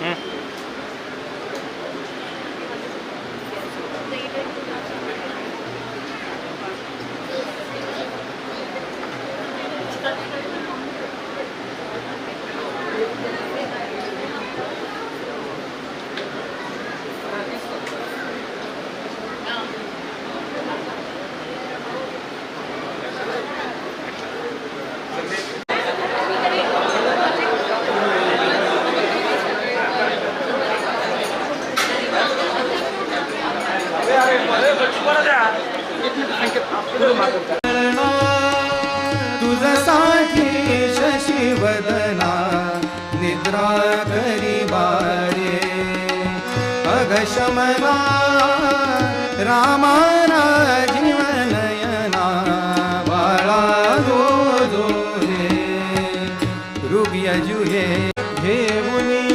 うん。तुझसाठी शशिवदना निद्रा करी बारे। अघशमना रामाना जीवनयना बाळा दो दो रे रुग्यजुये घेऊनिया मी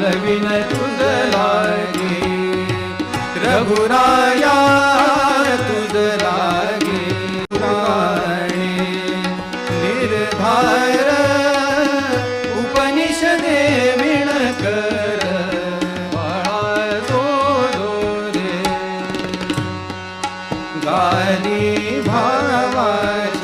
हलविन तुझ लागे रघुराया तुझ लागे पुराणे निर्धार उपनिषदे विणकर बाळा दो गाली भावाची